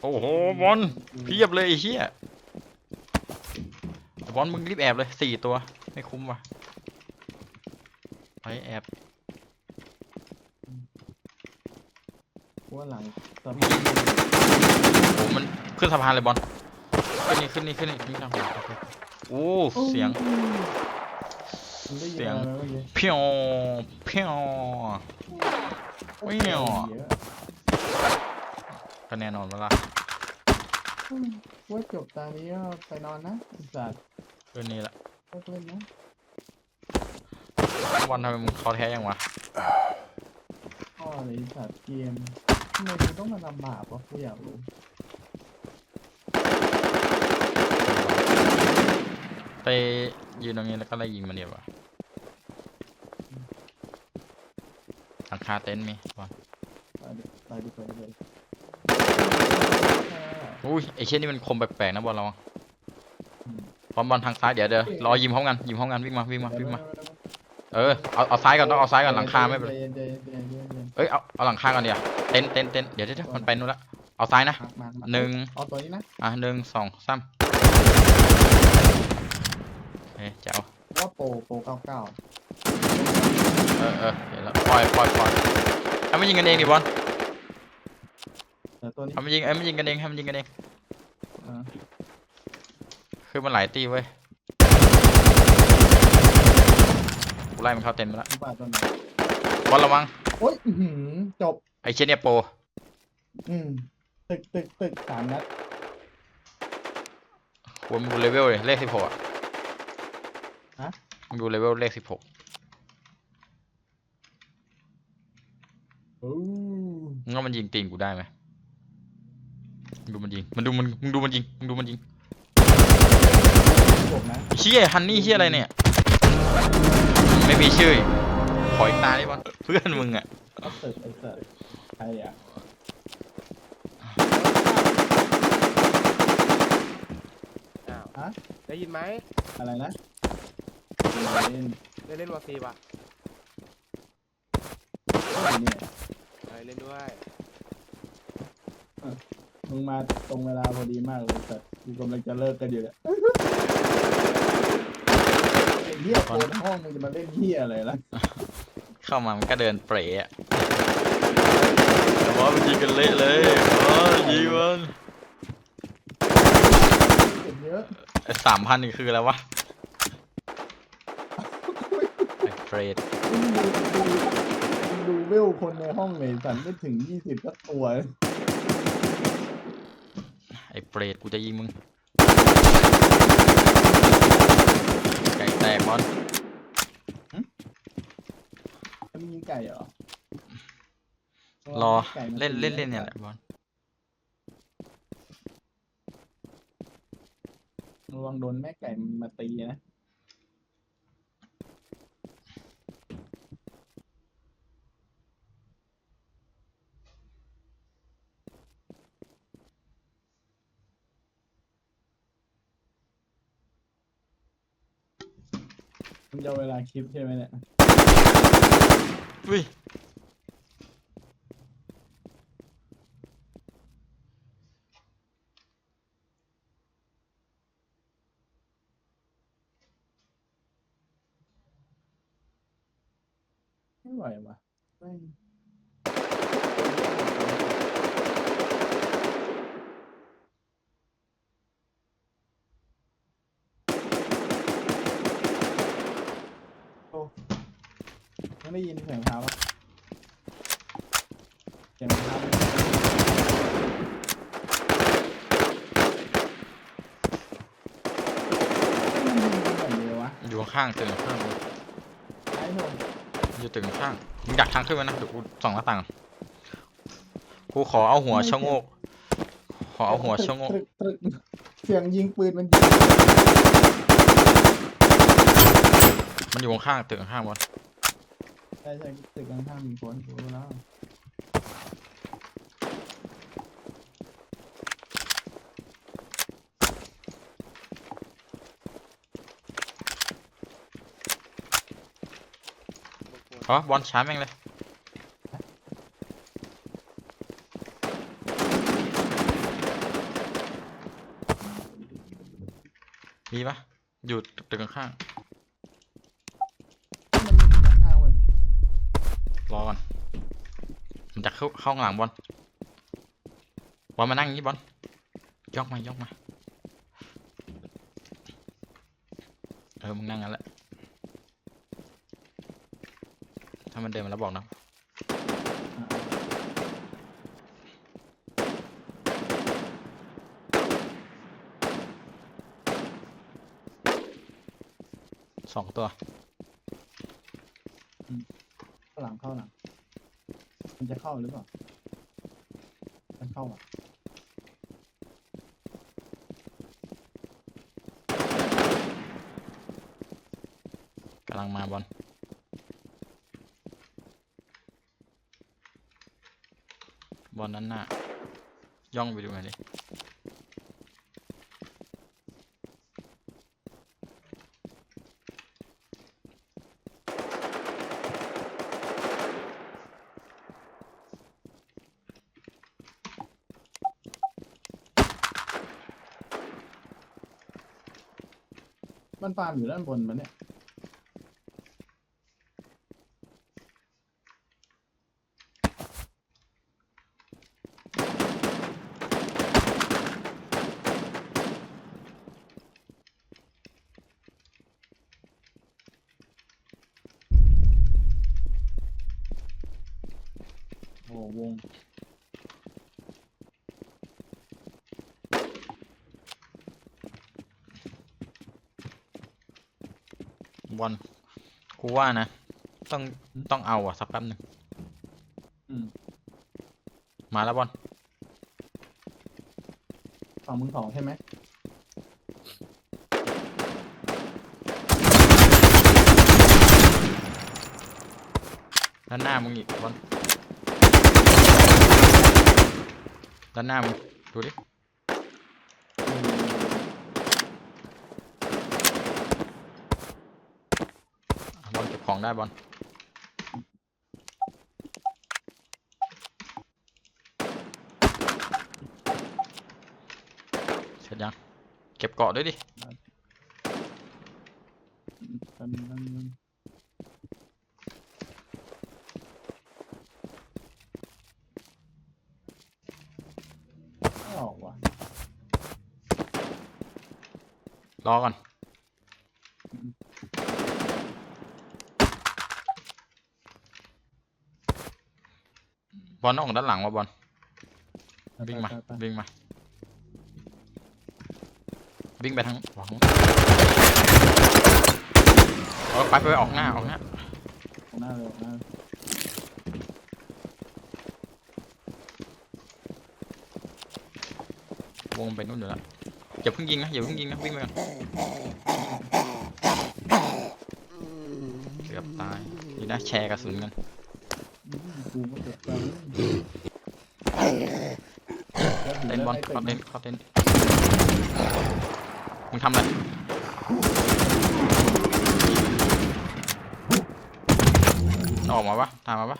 โอ้โหบอลเพียบเลยไอ้เหี้ยบอลมึงรีบแอบเลยสี่ตัว ไม่คุ้มว่ะไปแอบว่าหลังสมโอ้มันขึ้นสะพานเลยบอลขึ้นนี่ขึ้นนี่ขึ้นนี่ขึ้นนี่ทางขวาโอเคโอ้เสียงมันได้ยินเสียงอะไรไหมเมื่อกี้เพียวเพียววิ่งเหรอเยอะ ก็แน่นอนว่าล่ะว่าจบตานี้ก็ไปนอนนะไอีสัตว์ขึ้นนี่ละเลิกเล่นนะบอลทำไมมึงคอแท้ยังวะพ่อเลยไอ้สัตว์เกมทำไมมึงต้องมาลำบากวะกูอยากรู้ไปยืนตรงนี้แล้วก็ไล่ยิงมันเดียววะหลังคาเต็นท์มีบอลไปดิไปดิไปดิไปดิ อุ้ยไอเช่นนี่มันคมแปลกๆนะบอลเราบอลบอลทางซ้ายเดี๋ยวเดี๋ยวรอยิมพร้อมกันยิมพร้อมกันวิ่งมาวิ่งมาวิ่งมาเออเอาเอาซ้ายก่อนต้องเอาซ้ายก่อนหลังคาไม่เป็นไรใจเย็นใจเย็นใจเย็นใจเย็นใจเย็นเอ้ยเอาเอาหลังคาก่อนเดี๋ยวเต็นท์เต็นท์เต็นท์เดี๋ยวเดี๋ยวเดี๋ยวมันไปนู่นละเอาซ้ายนะมามามาหนึ่งเอาตัวนี้นะอะหนึ่งสองสามเอ๊ะเจ้าว่าโปรโปรเก้าเก้าเออเออเดี๋ยวละปล่อยปล่อยปล่อยให้มันยิงกันเองดิบอลแต่ตัวนี้ให้มันยิงให้มันยิงกันเองให้มันยิงกันเองอ่า คือมันหลายตีเว้ยกูไล่มันเข้าเต็นท์ไปละที่ป่าตัวไหนบอลระวังโอ้ยอื้อหือจบ ไอ้เช่นเนี่ยโปรอืมตึกตึกตึกสามนัดกูมันดูเลเวลเลยเลขสิบหกอะฮะมึงดูเลเวลเลขสิบหกโอ้มึงว่ามันยิงตีนกูได้ไหม มึงดูมันยิงมันดูมันมึงดูมันยิงมึงดูมันยิงจบนะเชี่ยฮันนี่เชี่ยอะไรเนี่ย ไม่มีชื่ออีกขออีกตาได้ปะเพื่อนมึงอะเอาตึกไอ้สัตว์ใครอะอ้าว ฮะได้ยินไหมอะไรนะเล่นได้เล่นวอซีป่ะเนี่ย เออเล่นด้วย มึงมาตรงเวลาพอดีมากเลยแต่กูกำลังจะเลิกกันอยู่แหละไอ้เหี้ยโคนห้องมึงจะมาเล่นเหี้ยอะไรล่ะเข้ามามันก็เดินเปรย์อะแต่ว่ามันยิงกันเละเลยอ๋อยิงมันเก็บเยอะสามพันนี่คืออะไรวะไอ้เปรย์มึงดูดูมึงดูเวลคนในห้องเลยสันไม่ถึงยี่สิบก็ตัวไอ้เปรย์กูจะยิงมึงไก่แตกบอลมึงยิงไก่เหรอรอไก่มัเล่นตีเล่นเล่นเนี่ยแหละบอลระวังโดนแม่ไก่มันมาตีนะ มึงจะเอาเวลาคลิปใช่ไหมเนี่ยอุ้ยไม่ไหวว่ะแม่งโอ้ ไม่ได้ยินเสียงเท้าปะเสียงเท้าไหมมันยิงกันแบบเดียววะอยู่ข้างๆตึกข้างๆมึงไอ้หนุ่มอยู่ตึกข้างมึงอยากทางขึ้นไหมนะเดี๋ยวกูส่องหน้าต่างกูขอเอาหัวชะโงก ขอเอาหัวชะโงกตรึกตรึกเสียงยิงปืนมันยิงมันอยู่ข้างๆตึกข้างๆบอลใช่ใช่ตึกข้างๆมีคนรู้แล้วอ๋อบอลช้าแม่งเลย มีปะอยู่ตึกข้าง จะเข้าเข้าข้างหลังบอลบอลมานั่งอย่างนี้บอลยกมายกมาเออมึงนั่งงั้นแหละถ้ามันเดินมาแล้วบอกนะสองตัวข้าหลังเข้าหลัง มันจะเข้าหรือเปล่า มันเข้าอะกำลังมาบอลบอลนั้นน่ะย่องไปดูหน่อยดิ มันฟาร์มอยู่ด้านบนมันเนี่ย โอ้วง บอลกูว่านะ ต้องต้องเอาอะ สักแป๊บหนึ่งอืมมาแล้วบอลฝั่งมึงสองใช่ไหมด้านหน้ามึงอีกบอลด้านหน้ามึง ดูดิอะบอลเก็บ ของได้บอลเสร็จยัง เก็บเกาะด้วยดิกันกันกันไม่ออกว่ะรอก่อน อลต้องออกด้านหลังว่ะบอลไปวิ่งมาไปไปวิ่งมาวิ่งไปทางหวังเออไปไปไปออกหน้าออกหน้าออกหน้าเลยออกหน้าเลย วงไปนู่นเดี๋ยวละอย่าเพิ่งยิงนะอย่าเพิ่งยิงนะวิ่งไปก่อนเกือบตายนี่นะแชร์กระสุนกันอืม กูก็เกือบตายเล่นบอลเขาเล่นเขาเล่นมึงทำอะไรออกมาปะตามมาปะ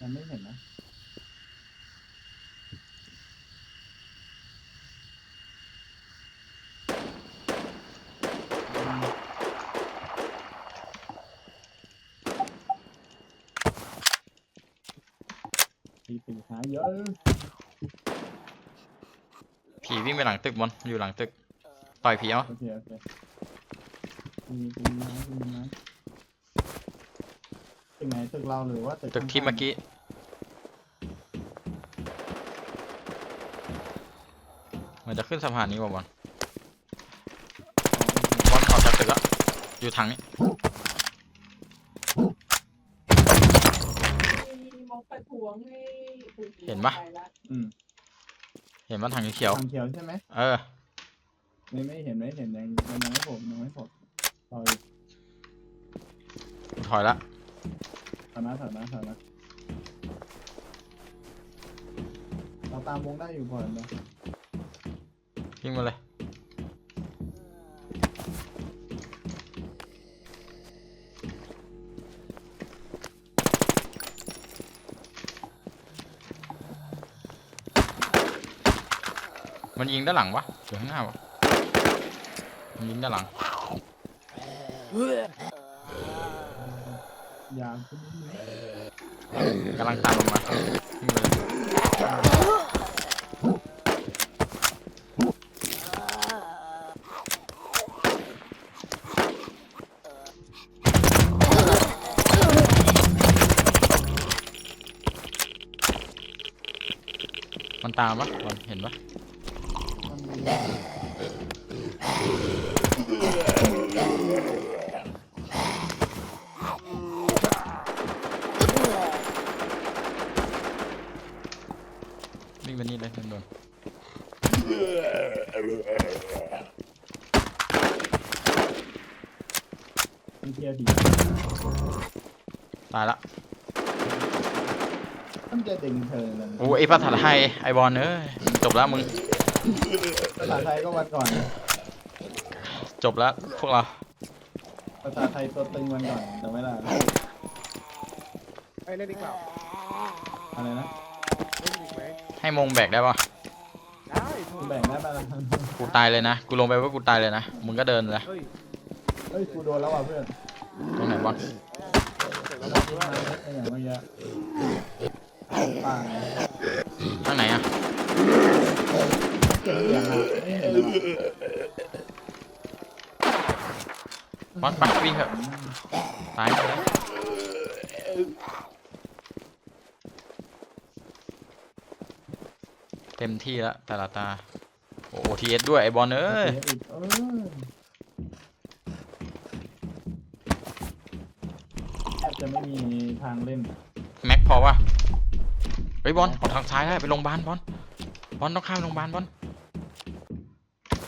ยังไม่เห็นนะปีปีหาเยอะผีวิ่งไปหลังตึกบอลอยู่หลังตึก ต่อยผีเอาโอเคโอเคมีมีไม้มีไม้ตึกไหนตึกเราหรือว่าตึกตึกที่ข้างๆเมื่อกี้ มันจะขึ้นสะพานนี้ว่ะบอลบอลออกจากตึกแล้วอยู่ทางนี้มองประท้วงให้คุณ เห็นปะไปละอืมเห็นว่าทางเขียว ทางเขียวใช่ไหมเออ ไม่ไม่เห็นไม่เห็นยังยังไม่ผมยังไม่ผมต่อยถอยละ ถอยมาถอยมาถอยมาเราตามวงได้อยู่พอเห็นไหม วิ่งมาเลย มันยิงด้านหลังวะหรือข้างหน้าวะมันยิงด้านหลัง ยางกำลังตามลงมามันตามปะเห็นปะ วิ่งไปนี่เลยโดนมันเทียร์ดีตายละมันจะดึงเธอเลยโอ้ไอภาษาไทยไอบอลเอ้ยจบแล้วมึง ภาษาไทยก็วันก่อน จบแล้วพวกเรา ภาษาไทยตัวตึงวันก่อนแต่ไม่ได้ไอ้ยเล่นอีกเปล่าอะไรนะเล่นอีกไหมให้มงแบกได้ปะได้โกูแบ่งได้ปะล่ะกูตายเลยนะ กูลงไปว่ากูตายเลยนะ มึงก็เดินเลยเฮ้ยเฮ้ยกูโดนแล้วว่ะเพื่อนตรงไหนบอลเสร็จแล้วบอกด้วยไอ้อย่างเมื่อกี้ป่าทางไหนอะ เก่งอย่างอะไม่เห็นเลยว่ะบอลไปวิ่งเถอตายไปแล้วเต็มที่แล้วแต่ละตา โอ้ทีเอสด้วย ไอบอลเอ้ยแทบจะไม่มีทางเล่น แม็กพอวะเฮ้บอลออกทางซ้ายได้ ไปโรงพยาบาลบอลบอลต้องข้ามโรงพยาบาลบอล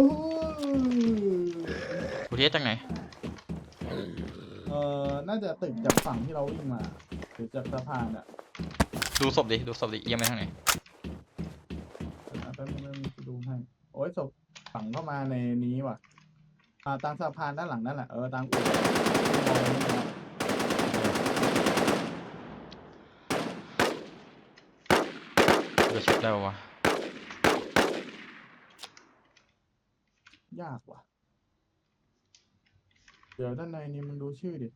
อ้กูทีเอสจากไหน เออน่าจะตึกจากฝั่งที่เราวิ่งมาหรือจากสะพานอะดูศพดิ ดูศพดิ เอียงไปทางไหนอะแป๊บนึงแป๊บนึงกูดูให้ โอ้ยศพฝังเข้ามาในนี้ว่ะอ่าตามสะพานด้านหลังนั่นแหละ เออตามกูจะเช็คได้ปะวะ ยากว่ะ เดี๋ยวด้านในนี้มึงดูชื่อดิ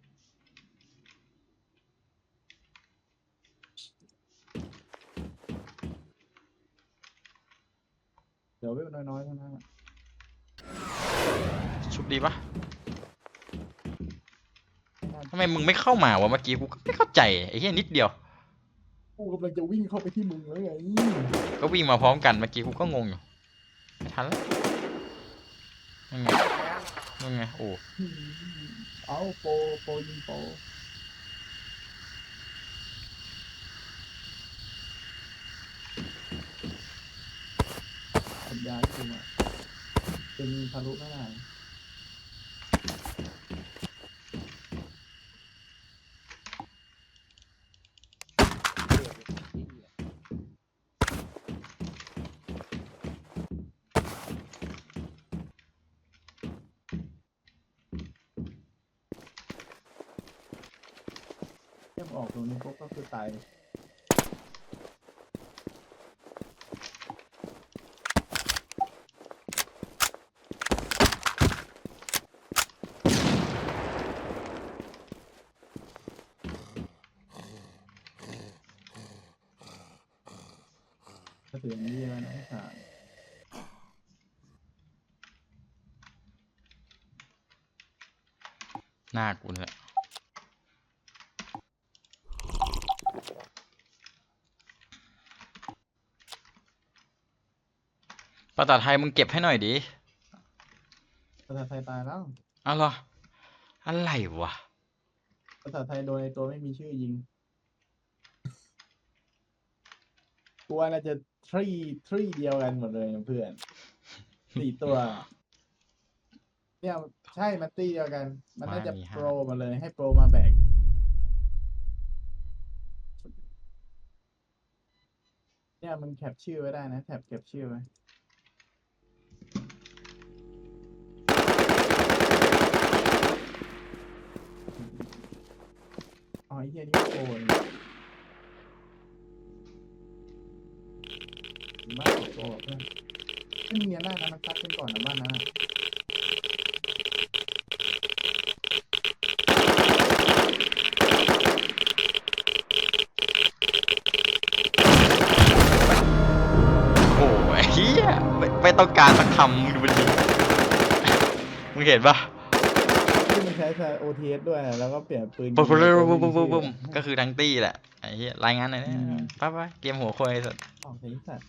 เดี๋ยวเวลน้อยๆเท่านั้นอะชุบดีปะไม่น่าทำไมมึงไม่เข้ามาวะเมื่อกี้กูก็ไม่เข้าใจไอ้เหี้ยนิดเดียว กูกำลังจะวิ่งเข้าไปที่มึงแล้วไง ก็วิ่งมาพร้อมกันเมื่อกี้กูก็งงอยู่ไม่ทันแล้ว นั่นไงนั่นไงโอ้เอาโปโปยิงโปสัญญาณกูมาเป็นทะลุไม่ได้ เทียบ ออกตรงนี้ปุ๊บก็คือตายก็ถืออย่างนี้แล้วนะสารหน้ากูนี่แหละ ภาษาไทยมึงเก็บให้หน่อยดิภาษาไทยตายแล้วอ้าวเหรออะไรวะ ภาษาไทยโดนในตัวไม่มีชื่อยิงกูว่าน่าจะทรีทรีเดียวกันหมดเลยนะเพื่อน สี่ตัว เนี่ยใช่มันตีเดียวกัน มันน่าจะมามีห้า โปรมาเลย ให้โปรมาแบกเนี่ยมึงแคปชื่อไว้ได้นะแท็บเก็บชื่อไว้อ๋อไอ้ เหี้ยนี่โปรเลยมากกว่าโปรเพื่อนไอ้ขึ้นเนียนได้นะมันซัดกันก่อนนะบ้านนะโอ้ยเฮียไม่ไม่ต้องการสักคำมึงดูมันดิมึงเห็นปะ ที่มันใช้ใช้ OTS ด้วยนะแล้วก็เปลี่ยนปืนปุ๊บปุ๊บยิงปุ๊บปุ๊บปืปุ๊บนปุ๊บยิงก็คือทั้งตี้แหละไอ้เหี้ยรายงานหน่อยนะอืมไปไปเตรียมหัวโคยสัตว์ออกจากสัตว์